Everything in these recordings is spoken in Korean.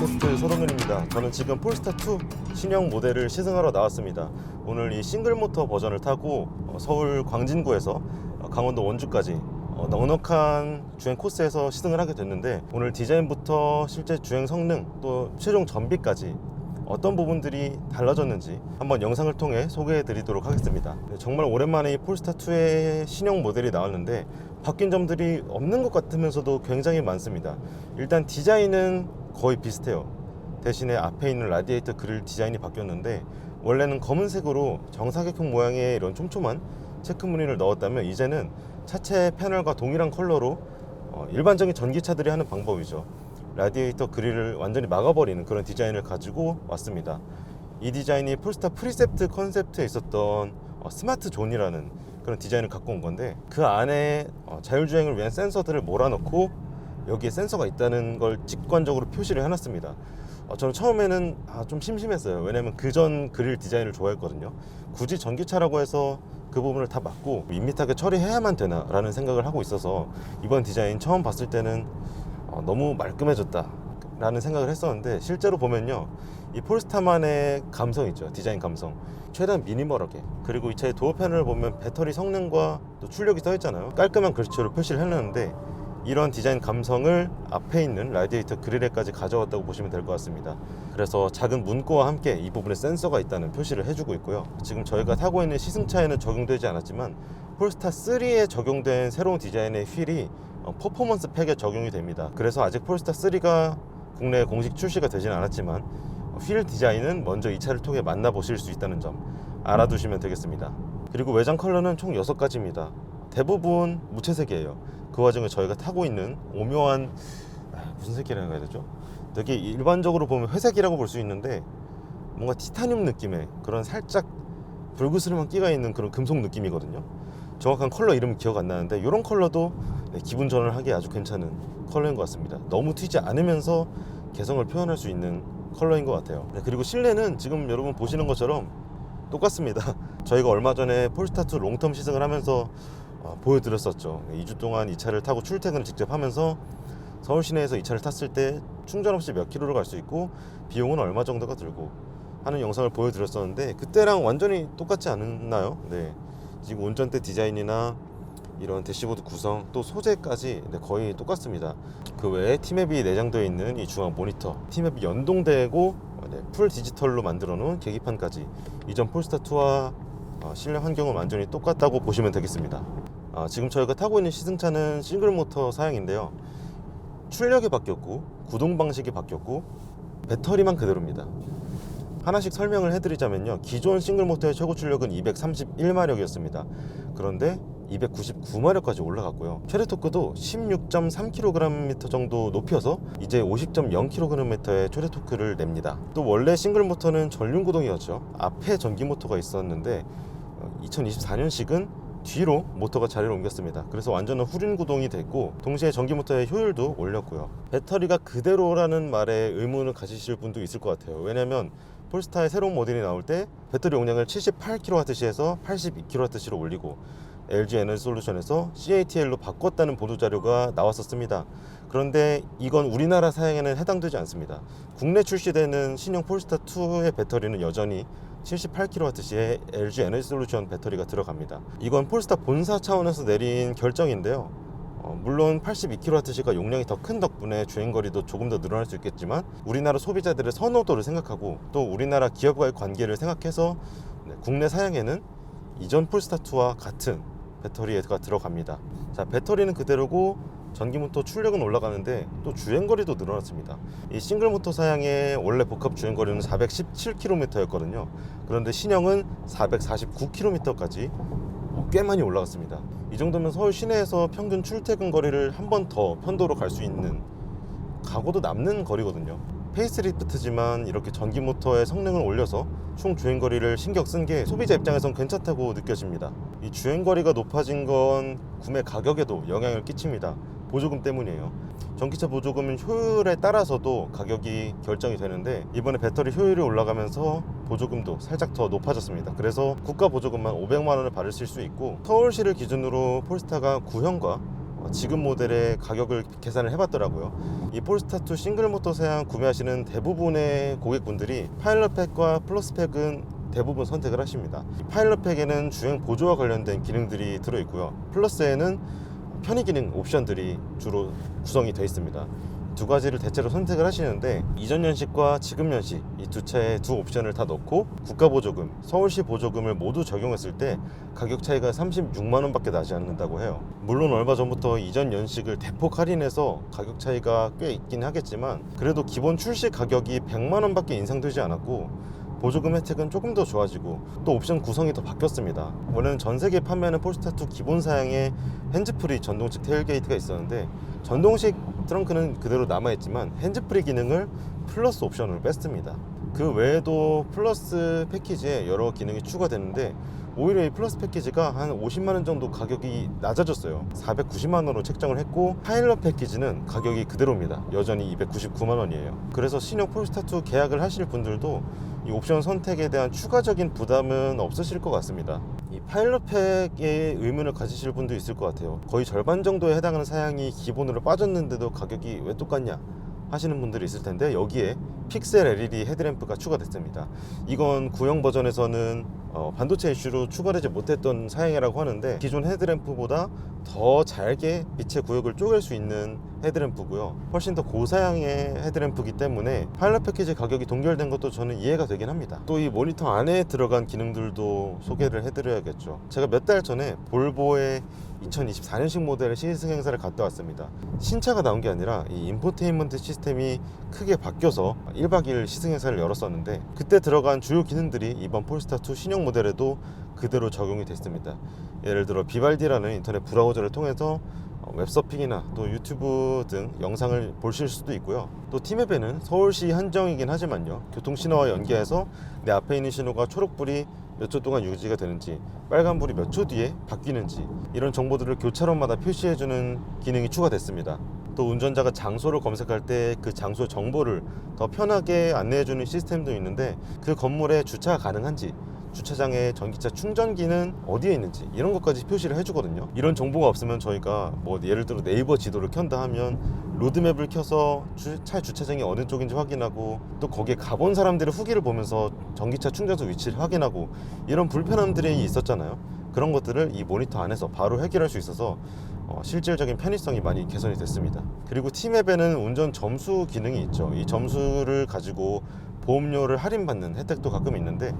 팟캐스트 서동현입니다. 저는 지금 폴스타2 신형 모델을 시승하러 나왔습니다. 오늘 이 싱글 모터 버전을 타고 어, 서울 광진구에서 어, 강원도 원주까지 어, 넉넉한 주행 코스에서 시승을 하게 됐는데 오늘 디자인부터 실제 주행 성능 또 최종 전비까지 어떤 부분들이 달라졌는지 한번 영상을 통해 소개해 드리도록 하겠습니다. 네, 정말 오랜만에 이 폴스타2의 신형 모델이 나왔는데 바뀐 점들이 없는 것 같으면서도 굉장히 많습니다. 일단 디자인은 거의 비슷해요. 대신에 앞에 있는 라디에이터 그릴 디자인이 바뀌었는데 원래는 검은색으로 정사각형 모양의 이런 촘촘한 체크 무늬를 넣었다면 이제는 차체 패널과 동일한 컬러로 어, 일반적인 전기차들이 하는 방법이죠. 라디에이터 그릴을 완전히 막아버리는 그런 디자인을 가지고 왔습니다. 이 디자인이 폴스타 프리셉트 컨셉트에 있었던 어, 스마트 존이라는 그런 디자인을 갖고 온 건데 그 안에 어, 자율주행을 위한 센서들을 몰아넣고 여기에 센서가 있다는 걸 직관적으로 표시를 해놨습니다. 어, 저는 처음에는 아, 좀 심심했어요. 왜냐면 그전 그릴 디자인을 좋아했거든요. 굳이 전기차라고 해서 그 부분을 다 막고 밋밋하게 처리해야만 되나라는 생각을 하고 있어서 이번 디자인 처음 봤을 때는 어, 너무 말끔해졌다라는 생각을 했었는데 실제로 보면요 이 폴스타만의 감성 있죠 디자인 감성 최대한 미니멀하게 그리고 이 차의 도어 패널을 보면 배터리 성능과 또 출력이 써 있잖아요 깔끔한 글씨로 표시를 해놨는데 이런 디자인 감성을 앞에 있는 라디에이터 그릴에까지 가져왔다고 보시면 될 것 같습니다. 그래서 작은 문구와 함께 이 부분에 센서가 있다는 표시를 해주고 있고요. 지금 저희가 타고 있는 시승차에는 적용되지 않았지만 폴스타 3에 적용된 새로운 디자인의 휠이 어, 퍼포먼스 팩에 적용이 됩니다. 그래서 아직 폴스타 3가 국내에 공식 출시가 되지는 않았지만 어, 휠 디자인은 먼저 이 차를 통해 만나보실 수 있다는 점 알아두시면 되겠습니다. 그리고 외장 컬러는 총 6가지입니다. 대부분 무채색이에요. 그 와중에 저희가 타고 있는 오묘한 아, 무슨 색이라고 해야 되죠? 되게 일반적으로 보면 회색이라고 볼 수 있는데 뭔가 티타늄 느낌의 그런 살짝 불그스름한 끼가 있는 그런 금속 느낌이거든요. 정확한 컬러 이름 기억 안 나는데 이런 컬러도 네, 기분 전환을 하기에 아주 괜찮은 컬러인 것 같습니다. 너무 튀지 않으면서 개성을 표현할 수 있는 컬러인 것 같아요. 네, 그리고 실내는 지금 여러분 보시는 것처럼 똑같습니다. 저희가 얼마 전에 폴스타2 롱텀 시승을 하면서 어, 보여드렸었죠. 2주 동안 이 차를 타고 출퇴근을 직접 하면서 서울 시내에서 이 차를 탔을 때 충전 없이 몇 킬로를 갈 수 있고 비용은 얼마 정도가 들고 하는 영상을 보여드렸었는데 그때랑 완전히 똑같지 않나요? 네. 지금 운전대 디자인이나 이런 대시보드 구성 또 소재까지 네, 거의 똑같습니다. 그 외에 티맵이 내장되어 있는 이 중앙 모니터, 티맵이 연동되고 네, 풀 디지털로 만들어 놓은 계기판까지 이전 폴스타 2와 어, 실내 환경은 완전히 똑같다고 보시면 되겠습니다. 아, 지금 저희가 타고 있는 시승차는 싱글 모터 사양인데요. 출력이 바뀌었고 구동 방식이 바뀌었고 배터리만 그대로입니다. 하나씩 설명을 해드리자면요. 기존 싱글 모터의 최고 출력은 231마력이었습니다. 그런데 299마력까지 올라갔고요. 최대 토크도 16.3kgm 정도 높여서 이제 50.0kgm의 최대 토크를 냅니다. 또 원래 싱글 모터는 전륜 구동이었죠. 앞에 전기 모터가 있었는데 2024년식은 뒤로 모터가 자리를 옮겼습니다. 그래서 완전한 후륜 구동이 됐고 동시에 전기 모터의 효율도 올렸고요. 배터리가 그대로라는 말에 의문을 가지실 분도 있을 것 같아요. 왜냐하면 폴스타의 새로운 모델이 나올 때 배터리 용량을 78kWh에서 82kWh로 올리고 LG 에너지 솔루션에서 CATL로 바꿨다는 보도 자료가 나왔었습니다. 그런데 이건 우리나라 사양에는 해당되지 않습니다. 국내 출시되는 신형 폴스타 2의 배터리는 여전히 78kWh의 LG 에너지 솔루션 배터리가 들어갑니다. 이건 폴스타 본사 차원에서 내린 결정인데요. 어, 물론 82kWh가 용량이 더 큰 덕분에 주행거리도 조금 더 늘어날 수 있겠지만 우리나라 소비자들의 선호도를 생각하고 또 우리나라 기업과의 관계를 생각해서 네, 국내 사양에는 이전 폴스타2와 같은 배터리가 들어갑니다. 자, 배터리는 그대로고 전기모터 출력은 올라가는데 또 주행거리도 늘어났습니다. 이 싱글모터 사양의 원래 복합 주행거리는 417km였거든요. 그런데 신형은 449km까지 꽤 많이 올라갔습니다. 이 정도면 서울 시내에서 평균 출퇴근 거리를 한 번 더 편도로 갈 수 있는 각오도 남는 거리거든요. 페이스리프트지만 이렇게 전기 모터의 성능을 올려서 총 주행 거리를 신경 쓴 게 소비자 입장에선 괜찮다고 느껴집니다. 이 주행 거리가 높아진 건 구매 가격에도 영향을 끼칩니다. 보조금 때문이에요. 전기차 보조금은 효율에 따라서도 가격이 결정이 되는데 이번에 배터리 효율이 올라가면서 보조금도 살짝 더 높아졌습니다. 그래서 국가 보조금만 500만 원을 받으실 수 있고 서울시를 기준으로 폴스타가 구형과 어, 지금 모델의 가격을 계산을 해봤더라고요. 이 폴스타2 싱글 모터 사양 구매하시는 대부분의 고객분들이 파일럿팩과 플러스팩은 대부분 선택을 하십니다. 이 파일럿팩에는 주행 보조와 관련된 기능들이 들어있고요. 플러스에는 편의 기능 옵션들이 주로 구성이 되어 있습니다. 두 가지를 대체로 선택을 하시는데 이전 연식과 지금 연식 이 두 차의 두 옵션을 다 넣고 국가 보조금, 서울시 보조금을 모두 적용했을 때 가격 차이가 36만 원밖에 나지 않는다고 해요. 물론 얼마 전부터 이전 연식을 대폭 할인해서 가격 차이가 꽤 있긴 하겠지만 그래도 기본 출시 가격이 100만 원밖에 인상되지 않았고 보조금 혜택은 조금 더 좋아지고 또 옵션 구성이 더 바뀌었습니다. 원래는 전 세계 판매하는 폴스타2 기본 사양에 핸즈프리 전동식 테일게이트가 있었는데 전동식 트렁크는 그대로 남아있지만 핸즈프리 기능을 플러스 옵션으로 뺐습니다. 그 외에도 플러스 패키지에 여러 기능이 추가되는데 오히려 이 플러스 패키지가 한 50만 원 정도 가격이 낮아졌어요. 490만 원으로 책정을 했고 파일럿 패키지는 가격이 그대로입니다. 여전히 299만 원이에요. 그래서 신형 폴스타2 계약을 하실 분들도 이 옵션 선택에 대한 추가적인 부담은 없으실 것 같습니다. 이 파일럿 팩에 의문을 가지실 분도 있을 것 같아요. 거의 절반 정도에 해당하는 사양이 기본으로 빠졌는데도 가격이 왜 똑같냐? 하시는 분들이 있을 텐데 여기에 픽셀 LED 헤드램프가 추가됐습니다. 이건 구형 버전에서는 어, 반도체 이슈로 추가되지 못했던 사양이라고 하는데 기존 헤드램프보다 더 잘게 빛의 구역을 쪼갤 수 있는 헤드램프고요. 훨씬 더 고사양의 헤드램프이기 때문에 파일럿 패키지 가격이 동결된 것도 저는 이해가 되긴 합니다. 또 이 모니터 안에 들어간 기능들도 소개를 해드려야겠죠. 제가 몇 달 전에 볼보의 2024년식 모델의 시승 행사를 갔다 왔습니다. 신차가 나온 게 아니라 이 인포테인먼트 시스템이 크게 바뀌어서 1박 2일 시승 행사를 열었었는데 그때 들어간 주요 기능들이 이번 폴스타2 신형 모델에도 그대로 적용이 됐습니다. 예를 들어 비발디라는 인터넷 브라우저를 통해서 어, 웹서핑이나 또 유튜브 등 영상을 보실 수도 있고요. 또 티맵에는 서울시 한정이긴 하지만요. 교통신호와 연계해서 내 앞에 있는 신호가 초록불이 몇 초 동안 유지가 되는지 빨간불이 몇 초 뒤에 바뀌는지 이런 정보들을 교차로마다 표시해주는 기능이 추가됐습니다. 또 운전자가 장소를 검색할 때 그 장소 정보를 더 편하게 안내해주는 시스템도 있는데 그 건물에 주차가 가능한지 주차장에 전기차 충전기는 어디에 있는지 이런 것까지 표시를 해주거든요. 이런 정보가 없으면 저희가 뭐 예를 들어 네이버 지도를 켠다 하면 로드맵을 켜서 주, 차 주차장이 어느 쪽인지 확인하고 또 거기에 가본 사람들의 후기를 보면서 전기차 충전소 위치를 확인하고 이런 불편함들이 있었잖아요. 그런 것들을 이 모니터 안에서 바로 해결할 수 있어서 어, 실질적인 편의성이 많이 개선이 됐습니다. 그리고 T맵에는 운전 점수 기능이 있죠. 이 점수를 가지고 보험료를 할인받는 혜택도 가끔 있는데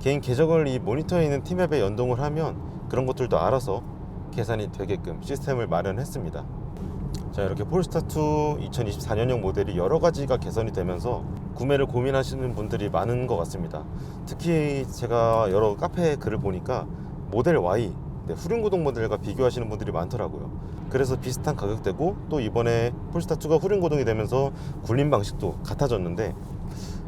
개인 계정을 이 모니터에 있는 T맵에 연동을 하면 그런 것들도 알아서 계산이 되게끔 시스템을 마련했습니다. 자 이렇게 폴스타2 2024년형 모델이 여러 가지가 개선이 되면서 구매를 고민하시는 분들이 많은 것 같습니다. 특히 제가 여러 카페 글을 보니까 모델 Y 네, 후륜구동 모델과 비교하시는 분들이 많더라고요. 그래서 비슷한 가격대고 또 이번에 폴스타2가 후륜구동이 되면서 굴림 방식도 같아졌는데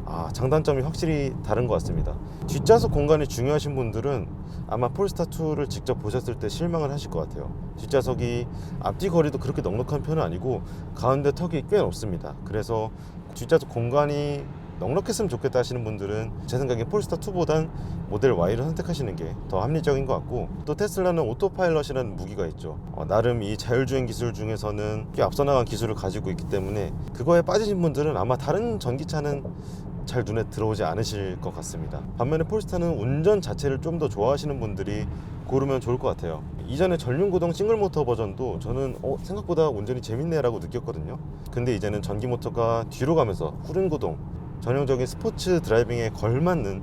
아, 장단점이 확실히 다른 것 같습니다. 뒷좌석 공간이 중요하신 분들은 아마 폴스타2를 직접 보셨을 때 실망을 하실 것 같아요. 뒷좌석이 앞뒤 거리도 그렇게 넉넉한 편은 아니고 가운데 턱이 꽤 높습니다. 그래서 뒷좌석 공간이 넉넉했으면 좋겠다 하시는 분들은 제 생각에 폴스타2보단 모델 Y를 선택하시는 게 더 합리적인 것 같고 또 테슬라는 오토파일럿이라는 무기가 있죠. 어, 나름 이 자율주행 기술 중에서는 꽤 앞서 나간 기술을 가지고 있기 때문에 그거에 빠지신 분들은 아마 다른 전기차는 잘 눈에 들어오지 않으실 것 같습니다. 반면에 폴스타는 운전 자체를 좀 더 좋아하시는 분들이 고르면 좋을 것 같아요. 이전에 전륜구동 싱글모터 버전도 저는 어, 생각보다 운전이 재밌네라고 느꼈거든요. 근데 이제는 전기 모터가 뒤로 가면서 후륜구동 전형적인 스포츠 드라이빙에 걸맞는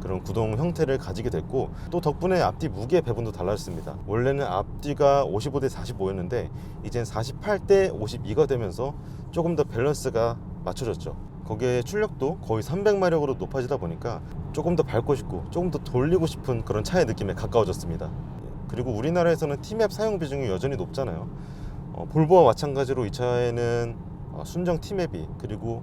그런 구동 형태를 가지게 됐고 또 덕분에 앞뒤 무게 배분도 달라졌습니다. 원래는 앞뒤가 55대 45였는데 이젠 48대 52가 되면서 조금 더 밸런스가 맞춰졌죠. 거기에 출력도 거의 300마력으로 높아지다 보니까 조금 더 밟고 싶고 조금 더 돌리고 싶은 그런 차의 느낌에 가까워졌습니다. 그리고 우리나라에서는 T맵 사용 비중이 여전히 높잖아요. 어, 볼보와 마찬가지로 이 차에는 어, 순정 T맵이 그리고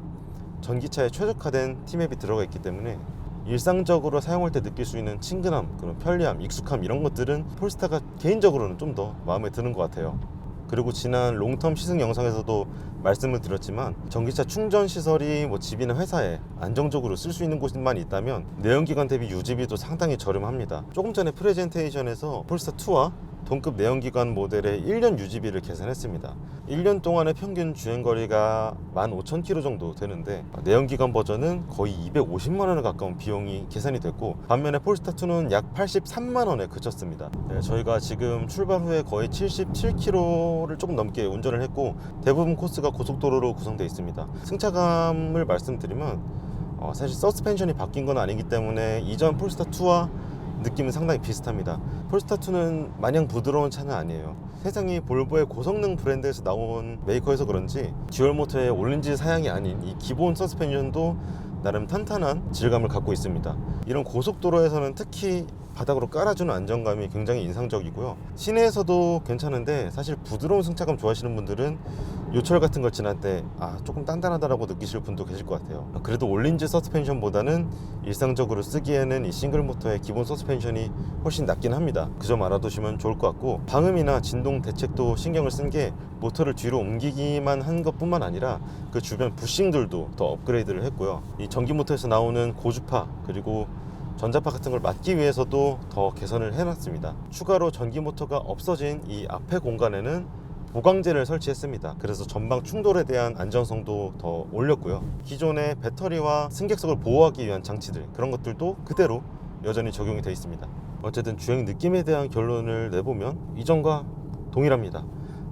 전기차에 최적화된 T맵이 들어가 있기 때문에 일상적으로 사용할 때 느낄 수 있는 친근함, 그런 편리함, 익숙함 이런 것들은 폴스타가 개인적으로는 좀 더 마음에 드는 것 같아요. 그리고 지난 롱텀 시승 영상에서도 말씀을 드렸지만 전기차 충전 시설이 뭐 집이나 회사에 안정적으로 쓸 수 있는 곳만 있다면 내연기관 대비 유지비도 상당히 저렴합니다. 조금 전에 프레젠테이션에서 폴스타 2와 동급 내연기관 모델의 1년 유지비를 계산했습니다. 1년 동안의 평균 주행거리가 15,000km 정도 되는데 내연기관 버전은 거의 250만 원에 가까운 비용이 계산이 됐고 반면에 폴스타2는 약 83만 원에 그쳤습니다. 네, 저희가 지금 출발 후에 거의 77km를 조금 넘게 운전을 했고 대부분 코스가 고속도로로 구성되어 있습니다. 승차감을 말씀드리면 어, 사실 서스펜션이 바뀐 건 아니기 때문에 이전 폴스타2와 느낌은 상당히 비슷합니다. 폴스타2는 마냥 부드러운 차는 아니에요. 세상이 볼보의 고성능 브랜드에서 나온 메이커여서 그런지 듀얼 모터의 올린지 사양이 아닌 이 기본 서스펜션도 나름 탄탄한 질감을 갖고 있습니다. 이런 고속도로에서는 특히 바닥으로 깔아주는 안정감이 굉장히 인상적이고요. 시내에서도 괜찮은데 사실 부드러운 승차감 좋아하시는 분들은 요철 같은 걸 지날 때 아, 조금 단단하다라고 느끼실 분도 계실 것 같아요. 그래도 올린즈 서스펜션보다는 일상적으로 쓰기에는 이 싱글 모터의 기본 서스펜션이 훨씬 낫긴 합니다. 그 점 알아두시면 좋을 것 같고 방음이나 진동 대책도 신경을 쓴 게 모터를 뒤로 옮기기만 한 것뿐만 아니라 그 주변 부싱들도 더 업그레이드를 했고요. 이 전기 모터에서 나오는 고주파 그리고 전자파 같은 걸 막기 위해서도 더 개선을 해놨습니다. 추가로 전기 모터가 없어진 이 앞에 공간에는 보강제를 설치했습니다. 그래서 전방 충돌에 대한 안전성도 더 올렸고요. 기존의 배터리와 승객석을 보호하기 위한 장치들 그런 것들도 그대로 여전히 적용이 되어 있습니다. 어쨌든 주행 느낌에 대한 결론을 내보면 이전과 동일합니다.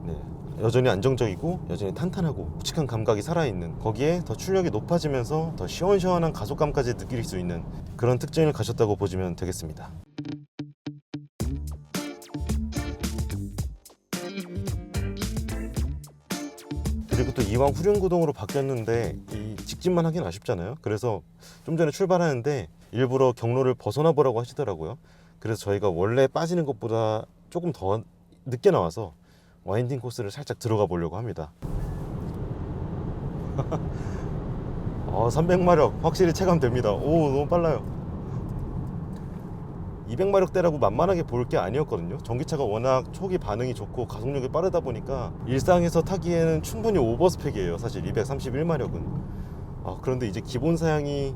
네, 여전히 안정적이고 여전히 탄탄하고 묵직한 감각이 살아있는 거기에 더 출력이 높아지면서 더 시원시원한 가속감까지 느낄 수 있는 그런 특징을 가졌다고 보시면 되겠습니다. 그리고 또 이왕 후륜 구동으로 바뀌었는데 이 직진만 하긴 아쉽잖아요. 그래서 좀 전에 출발하는데 일부러 경로를 벗어나 보라고 하시더라고요. 그래서 저희가 원래 빠지는 것보다 조금 더 늦게 나와서 와인딩 코스를 살짝 들어가 보려고 합니다. 어, 300마력 확실히 체감됩니다. 오, 너무 빨라요. 200마력대라고 만만하게 볼 게 아니었거든요. 전기차가 워낙 초기 반응이 좋고 가속력이 빠르다 보니까 일상에서 타기에는 충분히 오버스펙이에요. 사실 231마력은. 아, 그런데 이제 기본 사양이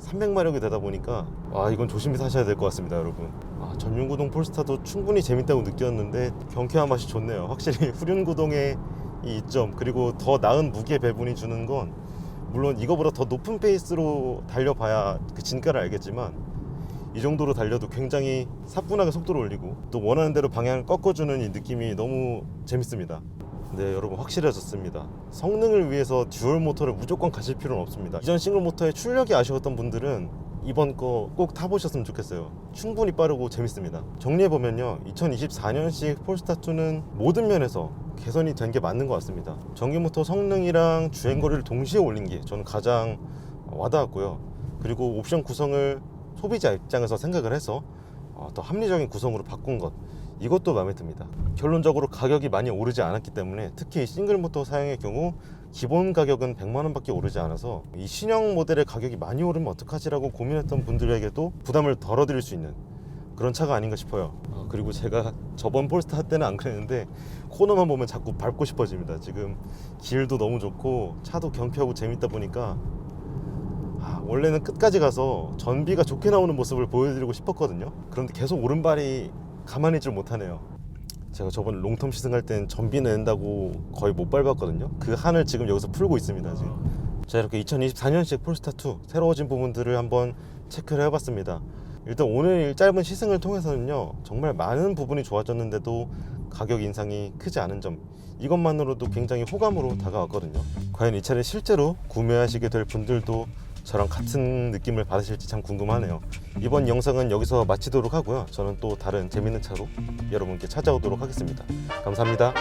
300마력이 되다 보니까 아 이건 조심히 타셔야 될 것 같습니다 여러분 아, 전륜구동 폴스타도 충분히 재밌다고 느꼈는데 경쾌한 맛이 좋네요 확실히 후륜구동의 이 이점 그리고 더 나은 무게 배분이 주는 건 물론 이거보다 더 높은 페이스로 달려봐야 그 진가를 알겠지만 이 정도로 달려도 굉장히 사뿐하게 속도를 올리고 또 원하는 대로 방향을 꺾어주는 이 느낌이 너무 재밌습니다. 네 여러분 확실해졌습니다. 성능을 위해서 듀얼 모터를 무조건 가실 필요는 없습니다. 이전 싱글 모터의 출력이 아쉬웠던 분들은 이번 거 꼭 타보셨으면 좋겠어요. 충분히 빠르고 재밌습니다. 정리해보면요 2024년식 폴스타2는 모든 면에서 개선이 된 게 맞는 것 같습니다. 전기 모터 성능이랑 주행거리를 동시에 올린 게 저는 가장 와닿았고요. 그리고 옵션 구성을 소비자 입장에서 생각을 해서 어, 더 합리적인 구성으로 바꾼 것 이것도 마음에 듭니다. 결론적으로 가격이 많이 오르지 않았기 때문에 특히 싱글 모터 사양의 경우 기본 가격은 100만 원 밖에 오르지 않아서 이 신형 모델의 가격이 많이 오르면 어떡하지라고 고민했던 분들에게도 부담을 덜어드릴 수 있는 그런 차가 아닌가 싶어요. 아, 그리고 제가 저번 폴스타 때는 안 그랬는데 코너만 보면 자꾸 밟고 싶어집니다. 지금 길도 너무 좋고 차도 경쾌하고 재밌다 보니까 아, 원래는 끝까지 가서 전비가 좋게 나오는 모습을 보여드리고 싶었거든요. 그런데 계속 오른발이 가만히 있질 못하네요. 제가 저번 롱텀 시승할 땐 전비 낸다고 거의 못 밟았거든요. 그 한을 지금 여기서 풀고 있습니다. 지금. 자 이렇게 2024년식 폴스타2 새로워진 부분들을 한번 체크를 해봤습니다. 일단 오늘 짧은 시승을 통해서는요 정말 많은 부분이 좋아졌는데도 가격 인상이 크지 않은 점 이것만으로도 굉장히 호감으로 다가왔거든요. 과연 이 차를 실제로 구매하시게 될 분들도 저랑 같은 느낌을 받으실지 참 궁금하네요. 이번 영상은 여기서 마치도록 하고요. 저는 또 다른 재밌는 차로 여러분께 찾아오도록 하겠습니다. 감사합니다.